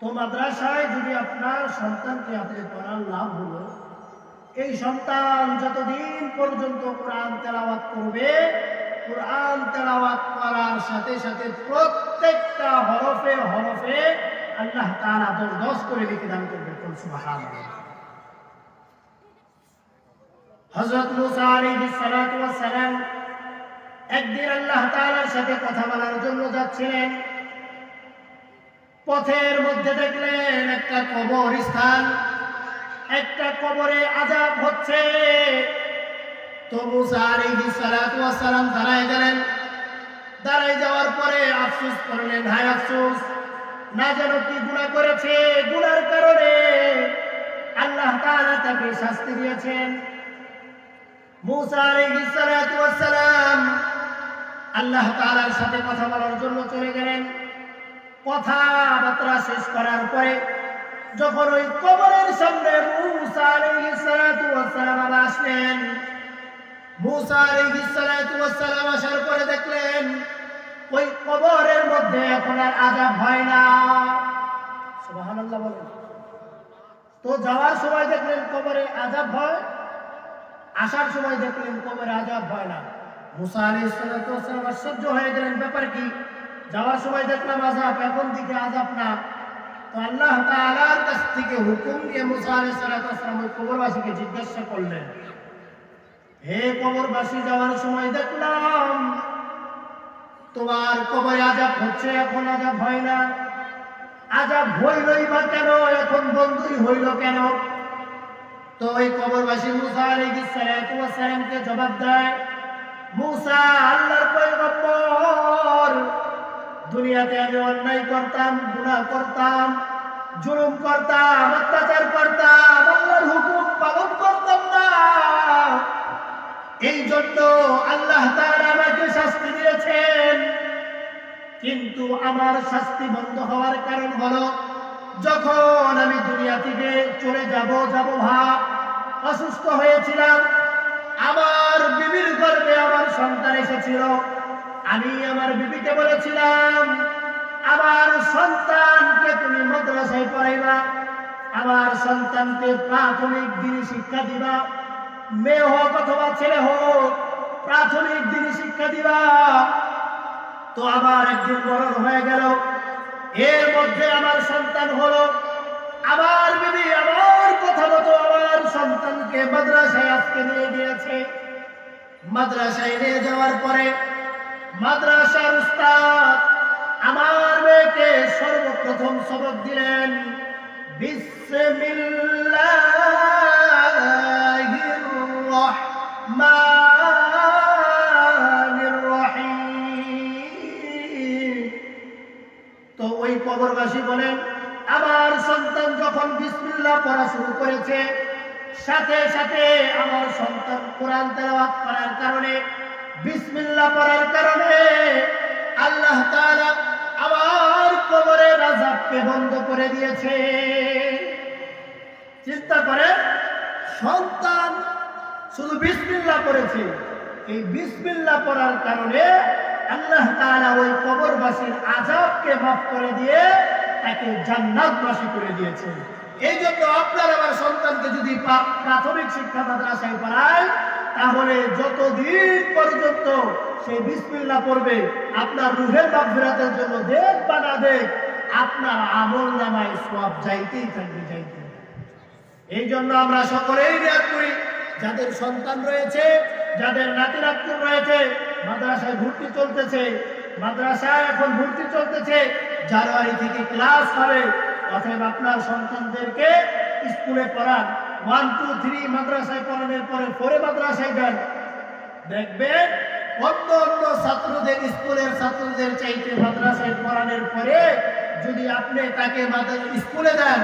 তো মাদ্রাসায় যদি আপনার সন্তানকে আপনি পড়ার লাভ হলো, এই সন্তান যতদিন পর্যন্ত কোরআন তেলাওয়াত করবে, কোরআন তেলাওয়াত করার সাথে সাথে প্রত্যেকটা হরফে হরফে আল্লাহ তাআলা দশ দশ করে লিখে দান করবে। হযরত মুসা একদিন আল্লাহ তাআলার সাথে কথা বলার জন্য যাচ্ছিলেন। পথের মধ্যে দেখলেন একটা কবর স্থান একটা কবরে আজাব হচ্ছে। তো মুসা আলাইহিস সালাতু ওয়াস সালাম দাঁড়ায় গেলেন। দাঁড়ায় যাওয়ার পরে আফসোস করলেন, হায় আফসোস, না যেন কি গুনাহ করেছে? গুনার কারণে আল্লাহ তাআলা তাকে শাস্তি দিয়েছেন। মুসা আলাইহিস সালাতু ওয়াস আল্লাহ তাআলার সাথে কথা বলার জন্য চলে গেলেন। কথাবার্তা শেষ করার পরে যখন ওই কবরের সামনে মুসা আলাইহিস সালাতু ওয়াস আসলেন, মুসা আলাইহিস সালাতু ওয়াস সালাম আসার পরে দেখলেন, ওই কবরের মধ্যে এখন আর আযাব হয় না। সুবহানাল্লাহ বলেন। তো যাওয়ার সময় দেখলেন কবরে আযাব হয়, আসার সময় দেখলেন কবরে আযাব হয় না। মুসা আলাইহিস সালাতু ওয়াস সালাম আশ্চর্য হয়ে গেলেন। ব্যাপার কি? যাওয়ার সময় দেখলাম আযাব, এখন দিকে আযাব না। তো আল্লাহ তাআলার কাছ থেকে হুকুম সালাম ওই কবরবাসীকে জিজ্ঞাসা করলেন। হে কবরবাসী, যাওয়ার সময় দেখলাম তোমার আযাব হচ্ছে, এখন আযাব হয় না। আযাব হইলই বা কেন, এখন বন্ধুই হইল কেন? তো ওই কবরবাসী মুসা জবাব দেয়, মুসা, আল্লাহর পয়গম্বর দুনিয়াতে আমি অন্যায় করতাম, গুনাহ করতাম, জুলুম করতাম, অত্যাচার করতাম, আল্লাহর হুকুম পালন করতাম না। এই জন্য আল্লাহ তাআলা আমাকে শাস্তি দিয়েছেন। কিন্তু আমার শাস্তি বন্ধ হওয়ার কারণ হলো, যখন আমি দুনিয়া থেকে চলে যাব যাব ভাব, অসুস্থ হয়েছিলাম, আমার বিবির গর্ভে আমার সন্তান এসেছিল। আমি আমার বিবিকে বলেছিলাম, আমার সন্তানকে তুমি মাদ্রাসায় পড়াইবা, আমার সন্তানকে প্রাথমিক দিনে শিক্ষা দিবা, মেয়ে হোক অথবা ছেলে হোক, প্রাথমিক দিনে শিক্ষা দিবা। তো আবার একদিন বড় হয়ে গেল। এর মধ্যে আমার সন্তান হলো, আমার বিবি আমার কথা মতো আমার সন্তানকে মাদ্রাসায় আজকে নিয়ে গিয়েছে। মাদ্রাসায় নিয়ে যাওয়ার পরে মাদ্রাসার উস্তাদ, আমার মেয়েকে সর্বপ্রথম সবক দিলেন তো ওই কবরবাসী বলেন, আমার সন্তান যখন বিসমিল্লাহ পড়া শুরু করেছে, সাথে সাথে আমার সন্তান কোরআন তেলাওয়াত করার কারণে বিসমিল্লাহ পড়ার কারণে আল্লাহ তাআলা আমার কবরের আযাবকে বন্ধ করে দিয়েছে। চিন্তা করে সন্তান শুধু বিসমিল্লাহ পড়েছে। এই বিসমিল্লাহ পড়ার কারণে আল্লাহ তাআলা ওই কবরবাসীর আযাবকে মাফ করে দিয়ে তাকে জান্নাতবাসী করে দিয়েছে। এই জন্য আপনার আমার সন্তানকে যদি প্রা- প্রাথমিক শিক্ষা মাদ্রাসায় পড়ায় তাহলে যতদিন পর্যন্ত সেই বিসমিল্লাহ পড়বে, আপনার রুহের মাগফিরাতের জন্য দেখ বা না দেখ আপনার আমল নামায় সব যাইতেই থাকবে যাইতে এই জন্য আমরা সকলেই নিয়াত করি, যাদের সন্তান রয়েছে, যাদের নাতি নাতকুন রয়েছে, মাদ্রাসায় ভর্তি চলতেছে, মাদ্রাসায় এখন ভর্তি চলতেছে জানুয়ারি থেকে ক্লাস হবে অতএব আপনার সন্তানদেরকে স্কুলে পড়ান। ওয়ান টু থ্রি মাদ্রাসায় পড়ানোর পরে পরে মাদ্রাসায় যান। দেখবেন অন্য অন্য ছাত্রদের, স্কুলের ছাত্রদের চাইতে মাদ্রাসায় পড়ানোর পরে যদি আপনি তাকে স্কুলে দেন,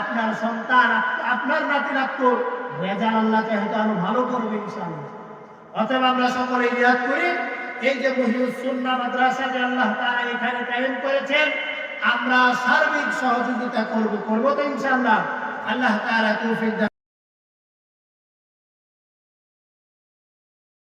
আপনার সন্তান, আপনার নাতি নাতক রেজাল আল্লাহ চাইতে আরও ভালো করবে ইনশাআল্লাহ। অতএব আমরা সকলে ইয়াদ করি, এই যে মহিউসুন্না মাদ্রাসা যে আল্লাহ তাআলা এখানে কায়েম করেছেন, আমরা সার্বিক সহযোগিতা করব, করব তো ইনশাআল্লাহ। আল্লাহ তাআলা তৌফিক